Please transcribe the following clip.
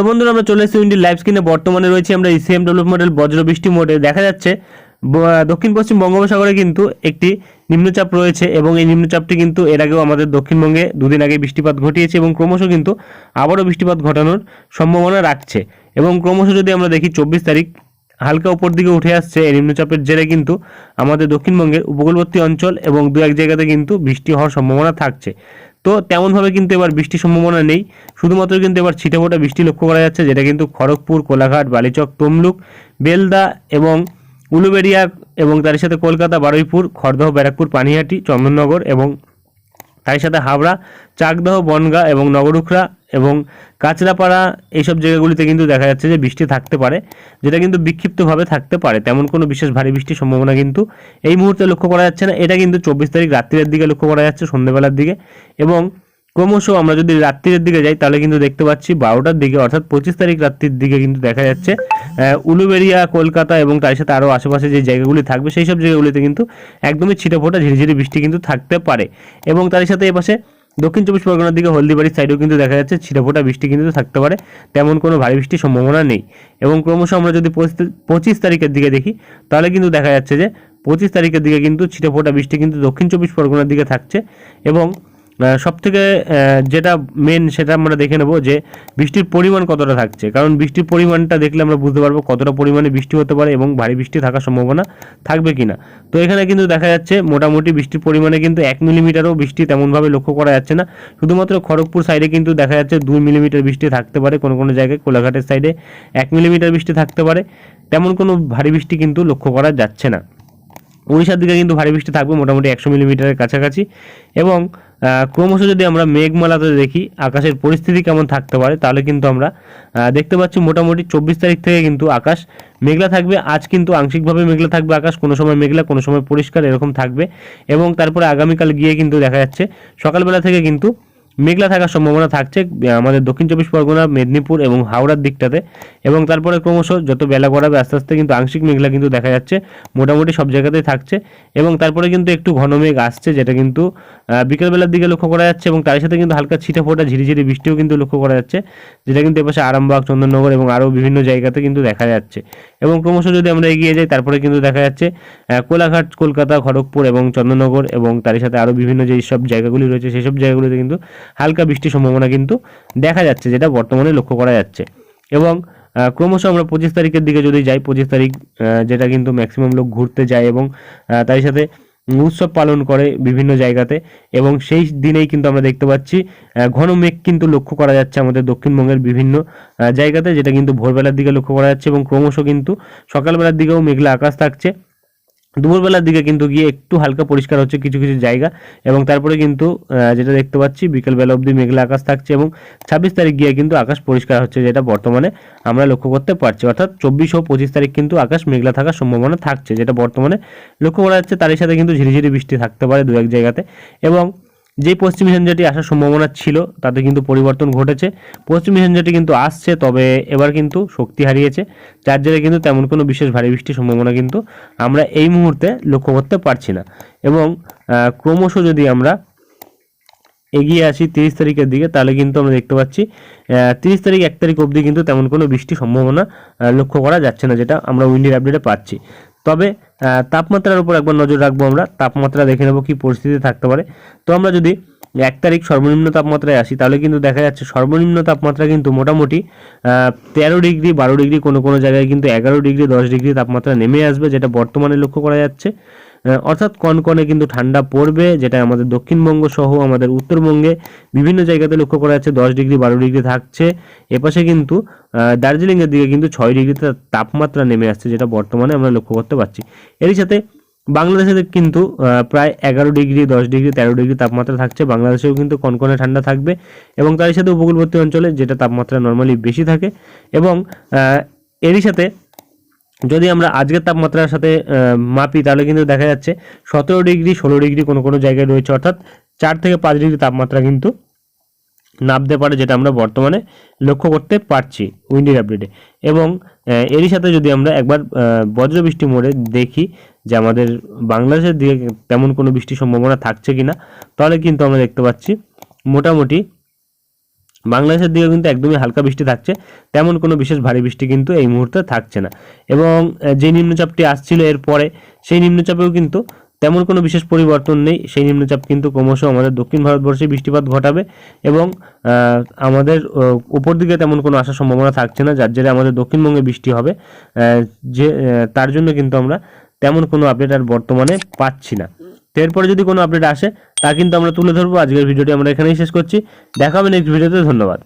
তো বন্ধুরা, আমরা চলে এসেছি উইন্ডির লাইভ স্ক্রিনে বর্তমানে রয়েছে আমরা ইসিএম ডেভেলপ মডেল বজ্র বৃষ্টি মোডে। দেখা যাচ্ছে দক্ষিণ পশ্চিম বঙ্গোপসাগরে কিন্তু একটি নিম্নচাপ রয়েছে এবং এই নিম্নচাপটি কিন্তু এর আগেও আমাদের দক্ষিণবঙ্গে দুদিন আগে বৃষ্টিপাত ঘটিয়েছে এবং ক্রমশ কিন্তু আবারও বৃষ্টিপাত ঘটানোর সম্ভাবনা রাখছে। এবং ক্রমশ যদি আমরা দেখি, চব্বিশ তারিখ হালকা উপর দিকে উঠে আসছে। এই নিম্নচাপের জেরে কিন্তু আমাদের দক্ষিণবঙ্গের উপকূলবর্তী অঞ্চল এবং দু এক জায়গাতে কিন্তু বৃষ্টি হওয়ার সম্ভাবনা থাকছে। তো তেমনভাবে কিন্তু এবার বৃষ্টির সম্ভাবনা নেই। শুধুমাত্র কিন্তু এবার ছিটেফোঁটা বৃষ্টি লক্ষ্য করা যাচ্ছে, যেটা কিন্তু খড়গপুর, কোলাঘাট, বালিচক, তমলুক, বেলদা এবং উলুবেড়িয়া এবং তার সাথে কলকাতা, বারুইপুর, খড়দহ, ব্যারাকপুর, পানিহাটি, চন্দননগর এবং তার সাথে হাবড়া, চাকদহ, বনগা এবং নগরুখরা এবং কাঁচরাপাড়া এইসব জায়গাগুলিতে কিন্তু দেখা যাচ্ছে যে বৃষ্টি থাকতে পারে, যেটা কিন্তু বিক্ষিপ্তভাবে থাকতে পারে। তেমন কোনো বিশেষ ভারী বৃষ্টির সম্ভাবনা কিন্তু এই মুহূর্তে লক্ষ্য করা যাচ্ছে না। এটা কিন্তু চব্বিশ তারিখ রাত্রির দিকে লক্ষ্য করা যাচ্ছে সন্ধ্যেবেলার দিকে এবং ক্রমশ আমরা যদি রাত্রির দিকে যাই, তাহলে কিন্তু দেখতে পাচ্ছি বারোটার দিকে, অর্থাৎ পঁচিশ তারিখ রাত্রির দিকে কিন্তু দেখা যাচ্ছে উলুবেরিয়া কলকাতা এবং তার সাথে আরও আশেপাশে যে জায়গাগুলি থাকবে, সেই সব জায়গাগুলিতে কিন্তু একদমই ছিটেফোঁটা, ঝিরিঝিরি বৃষ্টি কিন্তু থাকতে পারে। এবং তার সাথে এপাশে দক্ষিণ চব্বিশ পরগনার দিকে হলদিবাড়ির সাইডেও কিন্তু দেখা যাচ্ছে ছিটেফোঁটা বৃষ্টি কিন্তু থাকতে পারে, তেমন কোনো ভারী বৃষ্টির সম্ভাবনা নেই। এবং ক্রমশ আমরা যদি পঁচিশ- তারিখের দিকে দেখি, তাহলে কিন্তু দেখা যাচ্ছে যে পঁচিশ তারিখের দিকে কিন্তু ছিটেফোঁটা বৃষ্টি কিন্তু দক্ষিণ চব্বিশ পরগনার দিকে থাকছে এবং সব থেকে যেটা মেন সেটা আমরা দেখে নেব যে বৃষ্টির পরিমাণ কতটা থাকছে। কারণ বৃষ্টির পরিমাণটা দেখলে আমরা বুঝতে পারব কতটা পরিমাণে বৃষ্টি হতে পারে এবং ভারী বৃষ্টি থাকার সম্ভাবনা থাকবে কিনা। তো এখানে কিন্তু দেখা যাচ্ছে মোটামুটি বৃষ্টির পরিমাণে কিন্তু এক মিলিমিটারও বৃষ্টি তেমনভাবে লক্ষ্য করা যাচ্ছে না। শুধুমাত্র খড়গপুর সাইডে কিন্তু দেখা যাচ্ছে দুই মিলিমিটার বৃষ্টি থাকতে পারে, কোনো কোনো জায়গায় কোলাঘাটের সাইডে এক মিলিমিটার বৃষ্টি থাকতে পারে। তেমন কোনো ভারী বৃষ্টি কিন্তু লক্ষ্য করা যাচ্ছে না। উড়িষ্যার দিকে কিন্তু ভারী বৃষ্টি থাকবে মোটামুটি একশো মিলিমিটারের কাছাকাছি এবং ক্রমশ যদি আমরা মেঘমালাতে দেখি, আকাশের পরিস্থিতি কেমন থাকতে পারে, তাহলে কিন্তু আমরা দেখতে পাচ্ছি মোটামুটি চব্বিশ তারিখ থেকে কিন্তু আকাশ মেঘলা থাকবে। আজ কিন্তু আংশিকভাবে মেঘলা থাকবে আকাশ, কোনো সময় মেঘলা, কোনো সময় পরিষ্কার, এরকম থাকবে। এবং তারপরে আগামীকাল গিয়ে কিন্তু দেখা যাচ্ছে, সকালবেলা থেকে কিন্তু মেঘলা থাকার সম্ভাবনা থাকছে আমাদের দক্ষিণ চব্বিশ পরগনা, মেদিনীপুর এবং হাওড়ার দিকটাতে। এবং তারপরে ক্রমশ যত বেলা গড়াবে, আস্তে আস্তে কিন্তু আংশিক মেঘলা কিন্তু দেখা যাচ্ছে। মোটামুটি সব জায়গাতেই থাকছে। এবং তারপরে কিন্তু একটু ঘন মেঘ আসছে, যেটা কিন্তু বিকেলবেলার দিকে লক্ষ্য করা যাচ্ছে এবং তার সাথে কিন্তু হালকা ছিটে ফোটা, ঝিরিঝিরি বৃষ্টিও কিন্তু লক্ষ্য করা যাচ্ছে, যেটা কিন্তু এপাশে আরামবাগ, চন্দননগর এবং আরও বিভিন্ন জায়গাতে কিন্তু দেখা যাচ্ছে। এবং ক্রমশ যদি আমরা এগিয়ে যাই, তারপরে কিন্তু দেখা যাচ্ছে কোলাঘাট, কলকাতা, খড়গপুর এবং চন্দননগর এবং তার সাথে আরও বিভিন্ন যেই সব জায়গাগুলি রয়েছে, সেসব জায়গাগুলিতে কিন্তু হালকা বৃষ্টির সম্ভাবনা কিন্তু দেখা যাচ্ছে, যেটা বর্তমানে লক্ষ্য করা যাচ্ছে। এবং ক্রমশ আমরা পঁচিশ তারিখের দিকে যদি যাই, পঁচিশ তারিখ যেটা কিন্তু ম্যাক্সিমাম লোক ঘুরতে যায় এবং তার সাথে উৎসব পালন করে বিভিন্ন জায়গাতে। এবং সেই দিনেই কিন্তু আমরা দেখতে পাচ্ছি ঘন মেঘ কিন্তু লক্ষ্য করা যাচ্ছে আমাদের দক্ষিণবঙ্গের বিভিন্ন জায়গাতে, যেটা কিন্তু ভোরবেলার দিকে লক্ষ্য করা যাচ্ছে এবং ক্রমশ কিন্তু সকালবেলার দিকেও মেঘলা আকাশ থাকছে। দুপুরবেলার দিকে কিন্তু গিয়ে একটু হালকা পরিষ্কার হচ্ছে কিছু কিছু জায়গা এবং তারপরে কিন্তু যেটা দেখতে পাচ্ছি বিকেলবেলা অবধি মেঘলা আকাশ থাকছে এবং ছাব্বিশ তারিখ গিয়ে কিন্তু আকাশ পরিষ্কার হচ্ছে যেটা বর্তমানে আমরা লক্ষ্য করতে পারছি। অর্থাৎ চব্বিশ ও পঁচিশ তারিখ কিন্তু আকাশ মেঘলা থাকার সম্ভাবনা থাকছে, যেটা বর্তমানে লক্ষ্য করা যাচ্ছে তারই সাথে কিন্তু ঝিরিঝিরি বৃষ্টি থাকতে পারে দু এক জায়গাতে এবং যে পশ্চিম ঝঞ্ঝাটি আসার সম্ভাবনা ছিল, তাতে কিন্তু পরিবর্তন ঘটেছে। পশ্চিম ঝঞ্ঝাটি কিন্তু আসছে, তবে এবার কিন্তু শক্তি হারিয়েছে। যার জেরে কিন্তু তেমন কোনো বিশেষ ভারী বৃষ্টির সম্ভাবনা কিন্তু আমরা এই মুহূর্তে লক্ষ্য করতে পারছি না। এবং ক্রমশ যদি আমরা এগিয়ে আসি তিরিশ তারিখের দিকে, তাহলে কিন্তু আমরা দেখতে পাচ্ছি তিরিশ তারিখ এক তারিখ অবধি কিন্তু তেমন কোনো বৃষ্টির সম্ভাবনা লক্ষ্য করা যাচ্ছে না, যেটা আমরা উইন্ডির আপডেটে পাচ্ছি। তবে তাপমাত্রার উপর একবার নজর রাখব আমরা। তাপমাত্রা দেখে নেব কি পরিস্থিতি থাকতে পারে। তো আমরা যদি এক তারিখ সর্বনিম্ন তাপমাত্রায় আসি, তাহলে কিন্তু দেখা যাচ্ছে সর্বনিম্ন তাপমাত্রা কিন্তু মোটামুটি তেরো ডিগ্রি, বারো ডিগ্রি কোনো কোনো জায়গায় কিন্তু এগারো ডিগ্রি, দশ ডিগ্রি তাপমাত্রা নেমে আসবে, যেটা বর্তমানে লক্ষ্য করা যাচ্ছে। অর্থাৎ কনকনে কিন্তু ঠান্ডা পড়বে যেটা আমাদের দক্ষিণবঙ্গ সহ আমাদের উত্তরবঙ্গে বিভিন্ন জায়গাতে লক্ষ্য করা যাচ্ছে দশ ডিগ্রি, বারো ডিগ্রি থাকছে। এপাশে কিন্তু দার্জিলিংয়ের দিকে কিন্তু ছয় ডিগ্রিতে তাপমাত্রা নেমে আসছে, যেটা বর্তমানে আমরা লক্ষ্য করতে পারছি। এরই সাথে বাংলাদেশে কিন্তু প্রায় এগারো ডিগ্রি, দশ ডিগ্রি, তেরো ডিগ্রি তাপমাত্রা থাকছে। বাংলাদেশেও কিন্তু কনকনে ঠান্ডা থাকবে এবং তারই সাথে উপকূলবর্তী অঞ্চলে যেটা তাপমাত্রা নর্মালি বেশি থাকে এবং এরই সাথে যদি আমরা আজকের তাপমাত্রার সাথে মাপি, তাহলে কিন্তু দেখা যাচ্ছে সতেরো ডিগ্রি, ষোলো ডিগ্রি কোনো কোনো জায়গায় রয়েছে। অর্থাৎ চার থেকে পাঁচ ডিগ্রি তাপমাত্রা কিন্তু নামতে পারে, যেটা আমরা বর্তমানে লক্ষ্য করতে পারছি উইন্ডির আপডেটে। এবং এরই সাথে যদি আমরা একবার বজ্রবৃষ্টি মোড়ে দেখি যে আমাদের বাংলাদেশের দিকে তেমন কোনো বৃষ্টির সম্ভাবনা থাকছে কিনা, তাহলে কিন্তু আমরা দেখতে পাচ্ছি মোটামুটি বাংলাদেশের দিকেও কিন্তু একদমই হালকা বৃষ্টি থাকছে, তেমন কোনো বিশেষ ভারী বৃষ্টি কিন্তু এই মুহূর্তে থাকছে না। এবং যে নিম্নচাপটি আসছিল এর পরে, সেই নিম্নচাপেও কিন্তু তেমন কোনো বিশেষ পরিবর্তন নেই। সেই নিম্নচাপ কিন্তু ক্রমশ আমাদের দক্ষিণ ভারতবর্ষে বৃষ্টিপাত ঘটাবে এবং আমাদের উপর দিকে তেমন কোনো আসার সম্ভাবনা থাকছে না, যার জেরে আমাদের দক্ষিণবঙ্গে বৃষ্টি হবে। যে তার জন্য কিন্তু আমরা তেমন কোনো আপডেট আর বর্তমানে পাচ্ছি না। এরপরে যদি কোনো আপডেট আসে, তা কিন্তু আমরা তুলে ধরবো। আজকের ভিডিওটি আমরা এখানেই শেষ করছি। দেখা হবে নেক্সট ভিডিওতে ধন্যবাদ।